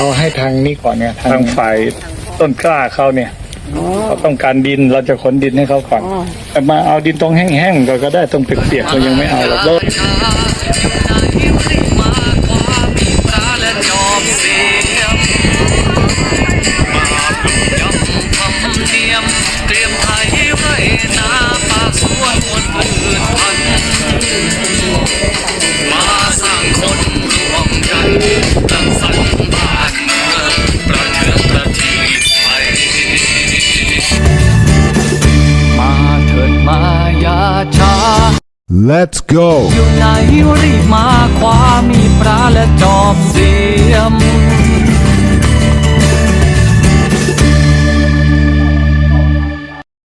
เอาให้ทางนี้ก่อนเนี่ยทางฝ่ายต้นกล้าเขาเนี่ยเขาต้องการดินเราจะขนดินให้เขาก่อนแต่มาเอาดินตรงแห้งๆก็ก็ได้ตรงเปียกๆเรายังไม่เอาหรอกแล้ว Let's go. อยู่ไหนรีบมาคว้ามีดปลาและจอบเสียม